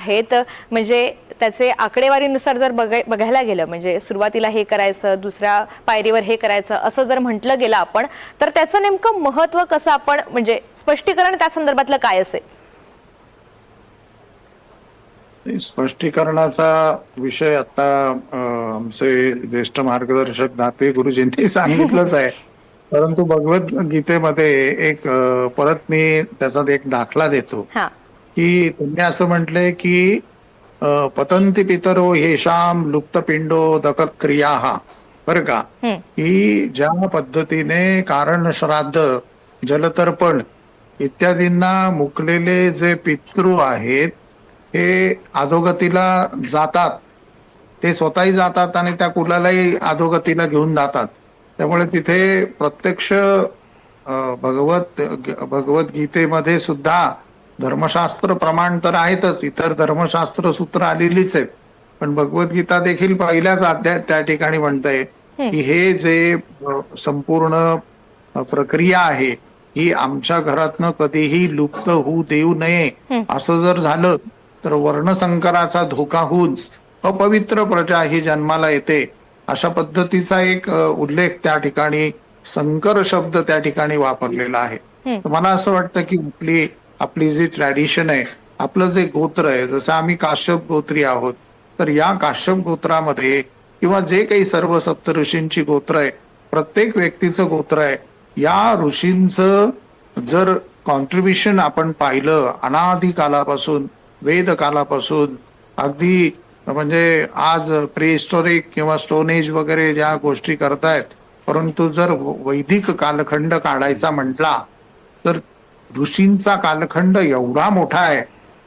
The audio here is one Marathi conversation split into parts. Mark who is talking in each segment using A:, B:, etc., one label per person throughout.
A: आहेत म्हणजे त्याचे आकडेवारीनुसार जर बघाय बघायला गेलं म्हणजे सुरुवातीला हे करायचं दुसऱ्या पायरीवर हे करायचं असं जर म्हटलं गेलं आपण तर त्याचं नेमकं महत्त्व कसं आपण म्हणजे स्पष्टीकरण त्या संदर्भातलं काय असेल?
B: स्पष्टीकरणाचा विषय आता आमचे ज्येष्ठ मार्गदर्शक दाते गुरुजींनी सांगितलंच आहे. परंतु भगवद्गीतेमध्ये एक अं, परत मी त्याचा एक दाखला देतो. की त्यांनी असं म्हटलंय की पतंती पितरो हेशाम लुप्तपिंडो दक क्रिया हा बरं का. की ज्या पद्धतीने कारण श्राद्ध जलतर्पण इत्यादींना मुकलेले जे पितृ आहेत हे अधोगतीला जातात. ते स्वतःही जातात आणि त्या कुलालाही अधोगतीला घेऊन जातात. त्यामुळे तिथे प्रत्यक्ष अं, भगवत भगवद्गीतेमध्ये सुद्धा धर्मशास्त्र प्रमाण तर आहेतच. इतर धर्मशास्त्र सूत्र आलेलीच आहेत. पण भगवद्गीता देखील पहिल्याच अध्यायात त्या ठिकाणी म्हणतंय की हे जे संपूर्ण प्रक्रिया आहे ही आमच्या घरातनं कधीही लुप्त होऊ देऊ नये. असं जर झालं तर वर्णसंकराचा धोका होऊन अपवित्र प्रजा ही जन्माला येते. अशा पद्धतीचा एक उल्लेख त्या ठिकाणी संकर शब्द त्या ठिकाणी वापरलेला आहे. मला असं वाटतं की आपली आपली जी ट्रॅडिशन आहे आपलं जे गोत्र आहे जसं आम्ही काश्यप गोत्री आहोत तर या काश्यप गोत्रामध्ये किंवा जे काही सर्व सप्त ऋषींची गोत्र आहे प्रत्येक व्यक्तीचं गोत्र आहे या ऋषींचं जर कॉन्ट्रीब्युशन आपण पाहिलं अनादी कालापासून वेद कालापासून अगदी म्हणजे आज प्रेस्टोरिक किंवा स्टोनेज वगैरे ज्या गोष्टी करतायत परंतु जर वैदिक कालखंड काढायचा म्हटला तर ऋषींचा कालखंड एवढा मोठा आहे.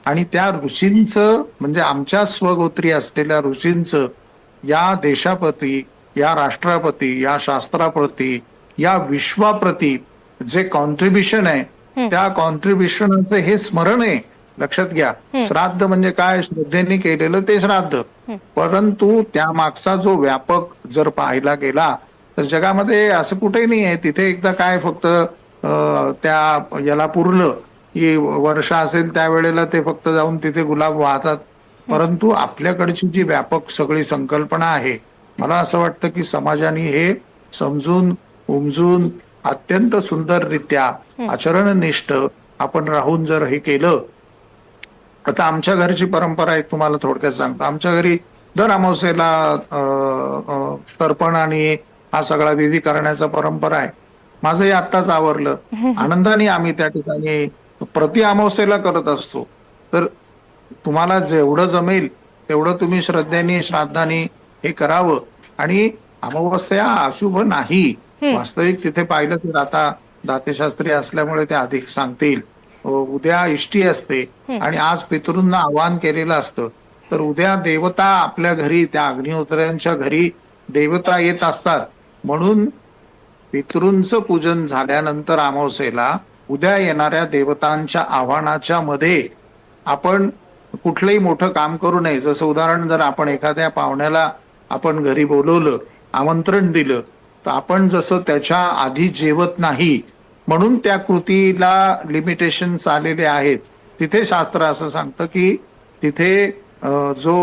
B: आणि त्या ऋषींचं म्हणजे आमच्या स्वगोत्री असलेल्या ऋषींचं या देशाप्रती या राष्ट्राप्रती या शास्त्राप्रती या विश्वाप्रती जे कॉन्ट्रीब्युशन आहे त्या कॉन्ट्रीब्युशनचं हे स्मरण आहे. लक्षात घ्या. श्राद्ध म्हणजे काय? श्रद्धेने केलेलं ते श्राद्ध. परंतु त्या मागचा जो व्यापक जर पाहायला गेला तर जगामध्ये असं कुठेही नाही आहे. तिथे एकदा काय फक्त त्या याला पुरलं. की वर्ष असेल त्यावेळेला ते फक्त जाऊन तिथे गुलाब वाहतात. परंतु आपल्याकडची जी व्यापक सगळी संकल्पना आहे मला असं वाटतं की समाजाने हे समजून उमजून अत्यंत सुंदररित्या आचरणनिष्ठ आपण राहून जर हे केलं. आता आमच्या घरची परंपरा आहे तुम्हाला थोडक्यात सांगतो. आमच्या घरी दर अमावस्येला तर्पण आणि हा सगळा विधी करण्याचा परंपरा आहे. माझंही आत्ताच आवरलं. आनंदाने आम्ही त्या ठिकाणी प्रति अमावस्येला करत असतो. तर तुम्हाला जेवढं जमेल तेवढं तुम्ही श्रद्धेने श्राद्धाने हे करावं. आणि अमावस्या अशुभ नाही. वास्तविक तिथे पाहिलं तर आता दातेशास्त्री असल्यामुळे ते अधिक सांगतील. उद्या इष्टी असते. आणि आज पितृंना आवाहन केलेलं असतं. तर उद्या देवता आपल्या घरी त्या अग्निहोत्र्यांच्या घरी देवता येत असतात. म्हणून पितृंचं पूजन झाल्यानंतर अमावस्येला उद्या येणाऱ्या देवतांच्या आव्हानाच्या मध्ये आपण कुठलंही मोठं काम करू नये. जसं उदाहरण जर आपण एखाद्या पाहुण्याला आपण घरी बोलवलं आमंत्रण दिलं तर आपण जसं त्याच्या आधी जेवत नाही म्हणून त्या कृतीला लिमिटेशन्स आलेले आहेत. तिथे शास्त्र असं सांगतं की तिथे जो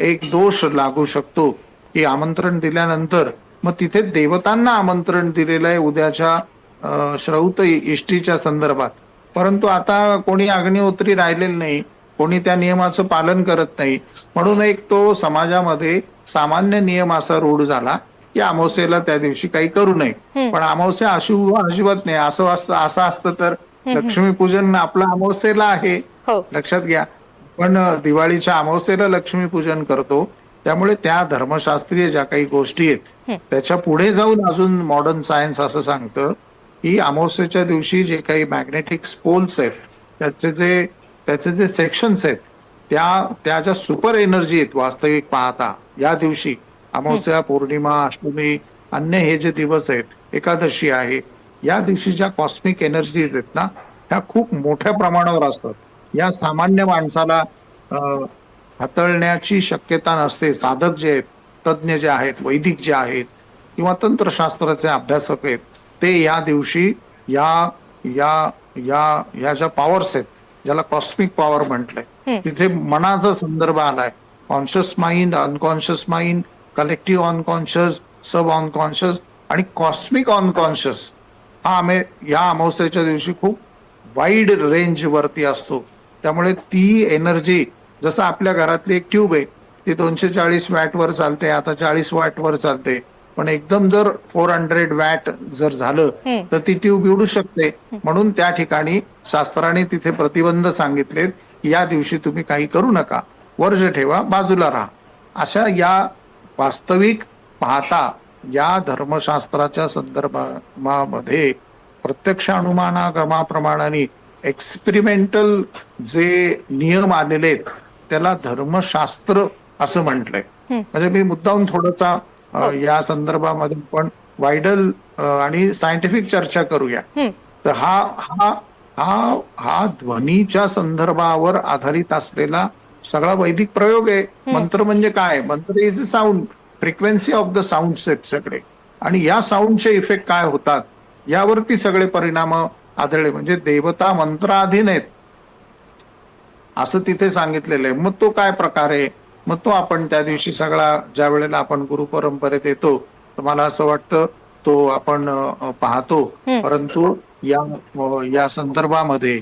B: एक दोष लागू शकतो की आमंत्रण दिल्यानंतर मग तिथे देवतांना आमंत्रण दिलेलं आहे उद्याच्या श्रौत इष्टीच्या संदर्भात. परंतु आता कोणी अग्निहोत्री राहिलेलं नाही कोणी त्या नियमाचं पालन करत नाही. म्हणून एक तो समाजामध्ये सामान्य नियम असा रूढ झाला की अमावस्येला त्या दिवशी काही करू नये. पण अमावस्या अशुभ अजिबात नाही. असं असतं असं असतं तर लक्ष्मीपूजन आपलं अमावस्येला आहे.
A: हो.
B: लक्षात घ्या. पण दिवाळीच्या अमावस्येला लक्ष्मीपूजन करतो. त्यामुळे त्या धर्मशास्त्रीय ज्या काही गोष्टी आहेत त्याच्या पुढे जाऊन अजून मॉडर्न सायन्स असं सांगतं की अमावस्येच्या दिवशी जे काही मॅग्नेटिक स्पोल्स आहेत त्याचे जे त्याचे जे सेक्शन्स आहेत त्या त्या ज्या सुपर एनर्जी आहेत वास्तविक पाहता या दिवशी अमावस्या पौर्णिमा अष्टमी अन्य हे जे दिवस आहेत एकादशी आहे या दिवशी ज्या कॉस्मिक एनर्जीज आहेत ना ह्या खूप मोठ्या प्रमाणावर असतात. या सामान्य माणसाला हाताळण्याची शक्यता नसते. साधक जे आहेत तज्ज्ञ जे आहेत वैदिक जे आहेत किंवा तंत्रशास्त्राचे अभ्यासक आहेत ते या दिवशी या या या या ज्या पॉवर्स आहेत ज्याला कॉस्मिक पॉवर म्हटलंय तिथे मनाचा संदर्भ आलाय. Conscious mind unconscious mind collective unconscious sub unconscious आणि कॉस्मिक अनकॉन्शियस हा आम्ही या अमावस्येच्या दिवशी खूप वाईड रेंज वरती असतो. त्यामुळे ती एनर्जी जसं आपल्या घरातली एक ट्यूब आहे ती दोनशे चाळीस वॅट वर चालते आता चाळीस वॅट वर चालते. पण एकदम जर फोर हंड्रेड वॅट जर झालं तर ती ट्यूब उडू शकते. म्हणून त्या ठिकाणी शास्त्राने तिथे प्रतिबंध सांगितलेत या दिवशी तुम्ही काही करू नका. वर्ज ठेवा बाजूला राहा. अशा या वास्तविक पाहता या धर्मशास्त्राच्या संदर्भामध्ये प्रत्यक्ष अनुमानागमाप्रमाणे एक्सपेरिमेंटल जे नियम आलेले आहेत त्याला धर्मशास्त्र असं म्हटलंय. म्हणजे मी मुद्दाम थोडासा अ, या संदर्भामध्ये पण वायडल आणि सायंटिफिक चर्चा करूया. तर हा हा हा हा ध्वनीच्या संदर्भावर आधारित असलेला सगळा वैदिक प्रयोग आहे. मंत्र म्हणजे काय? मंत्र is sound frequency of the sound set सगळे. आणि या साऊंडचे इफेक्ट काय होतात? यावरती सगळे परिणाम आढळले. म्हणजे देवता मंत्राधीन आहेत. असं तिथे सांगितलेलं आहे. मग तो काय प्रकार आहे? मग तो आपण त्या दिवशी सगळा ज्या वेळेला आपण गुरु परंपरेत येतो तर मला असं वाटतं तो आपण पाहतो. परंतु या या संदर्भामध्ये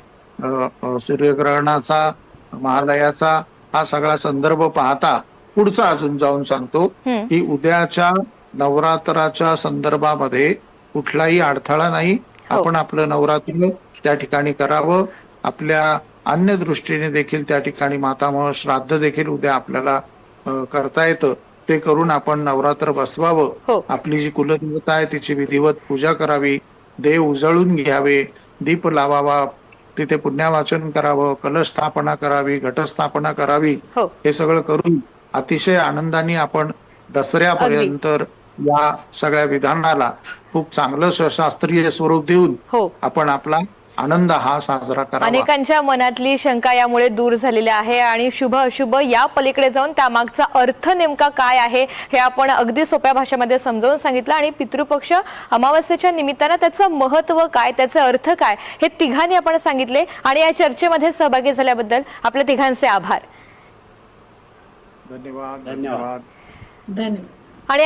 B: सूर्यग्रहणाचा महालयाचा हा सगळा संदर्भ पाहता पुढचा अजून जाऊन सांगतो की उद्याच्या नवरात्राच्या संदर्भामध्ये कुठलाही अडथळा नाही. आपण आपलं नवरात्र त्या ठिकाणी करावं. आपल्या अन्य दृष्टीने देखील त्या ठिकाणी मातामह श्राद्ध देखील उद्या आपल्याला करता येतं. ते करून आपण नवरात्र
A: हो.
B: बसवावं आपली जी कुलदेवता आहे तिची विधिवत पूजा करावी. देव उजळून घ्यावे. दीप लावावा. तिथे पुण्यावाचन करावं. कलश स्थापना करावी. घटस्थापना करावी.
A: हो.
B: हे सगळं करून अतिशय आनंदाने आपण दसऱ्यापर्यंत या सगळ्या विधानाला खूप चांगलं शास्त्रीय स्वरूप देऊन
A: हो.
B: आपण आपला आनंद हा साजरा करावा
A: अनेकांच्या मनातली शंका यामुळे दूर झालेली आहे आणि शुभ अशुभ या पलीकडे जाऊन त्यामागचा अर्थ नेमका काय आहे हे आपण अगदी सोप्या भाषेमध्ये समजावून सांगितलं आणि पितृपक्ष अमावस्येच्या निमित्तानं त्याचं महत्त्व काय त्याचे अर्थ काय हे तिघांनी आपण सांगितले आणि या चर्चेमध्ये सहभागी झाल्याबद्दल आपल्या तिघांचे आभार
B: धन्यवाद
C: धन्यवाद.
B: धन्यवाद
A: आणि